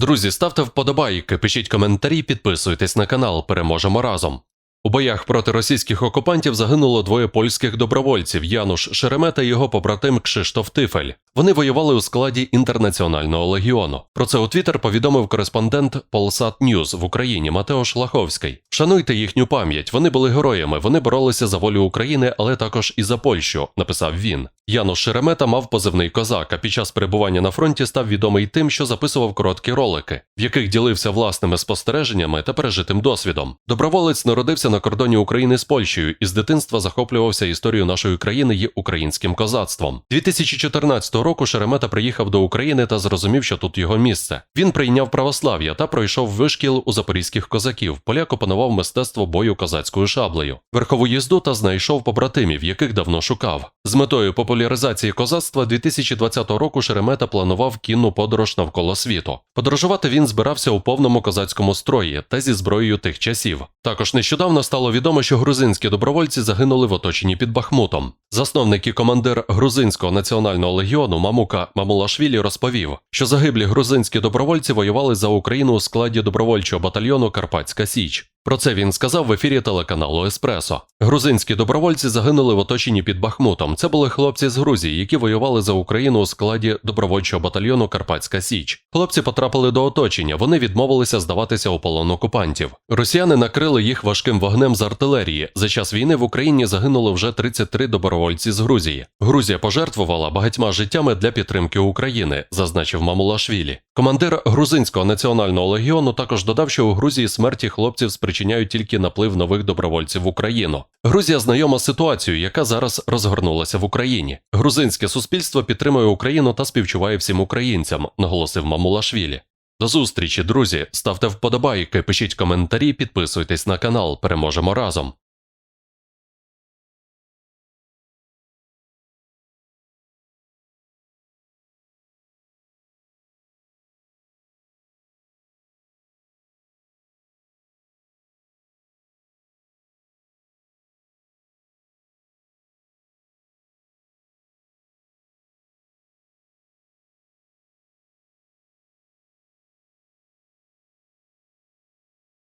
Друзі, ставте вподобайки, пишіть коментарі, підписуйтесь на канал. Переможемо разом. У боях проти російських окупантів загинуло двоє польських добровольців Януш Шеремета і його побратим Кшиштоф Тифель. Вони воювали у складі інтернаціонального легіону. Про це у Твіттер повідомив кореспондент Polsat News в Україні Матео Шлаховський. Шануйте їхню пам'ять. Вони були героями. Вони боролися за волю України, але також і за Польщу. Написав він. Януш Шеремета мав позивний козак, а під час перебування на фронті став відомий тим, що записував короткі ролики, в яких ділився власними спостереженнями та пережитим досвідом. Доброволець народився на кордоні України з Польщею і з дитинства захоплювався історією нашої країни і українським козацтвом. 2014 року Шеремета приїхав до України та зрозумів, що тут його місце. Він прийняв православ'я та пройшов вишкіл у запорізьких козаків. Поляк опанував мистецтво бою козацькою шаблею, верхову їзду та знайшов побратимів, яких давно шукав. З метою популяризації козацтва 2020 року Шеремета планував кінну подорож навколо світу. Подорожувати він збирався у повному козацькому строї та зі зброєю тих часів. Також нещодавно стало відомо, що грузинські добровольці загинули в оточенні під Бахмутом. Засновник і командир грузинського національного легіону Мамука Мамулашвілі розповів, що загиблі грузинські добровольці воювали за Україну у складі добровольчого батальйону Карпатська Січ. Про це він сказав в ефірі телеканалу Еспресо. Грузинські добровольці загинули в оточенні під Бахмутом. Це були хлопці з Грузії, які воювали за Україну у складі добровольчого батальйону Карпатська Січ. Хлопці потрапили до оточення. Вони відмовилися здаватися у полон окупантів. Росіяни накрили їх важким вогнем з артилерії. За час війни в Україні загинуло вже 33 добровольці з Грузії. Грузія пожертвувала багатьма життями для підтримки України, зазначив Мамулашвілі. Командир грузинського національного легіону також додав, що у Грузії смерті хлопців спричиняють тільки наплив нових добровольців в Україну. Грузія знайома з ситуацією, яка зараз розгорнулася в Україні. Грузинське суспільство підтримує Україну та співчуває всім українцям, наголосив Мамулашвілі. До зустрічі, друзі. Ставте вподобайки, пишіть коментарі, підписуйтесь на канал. Переможемо разом.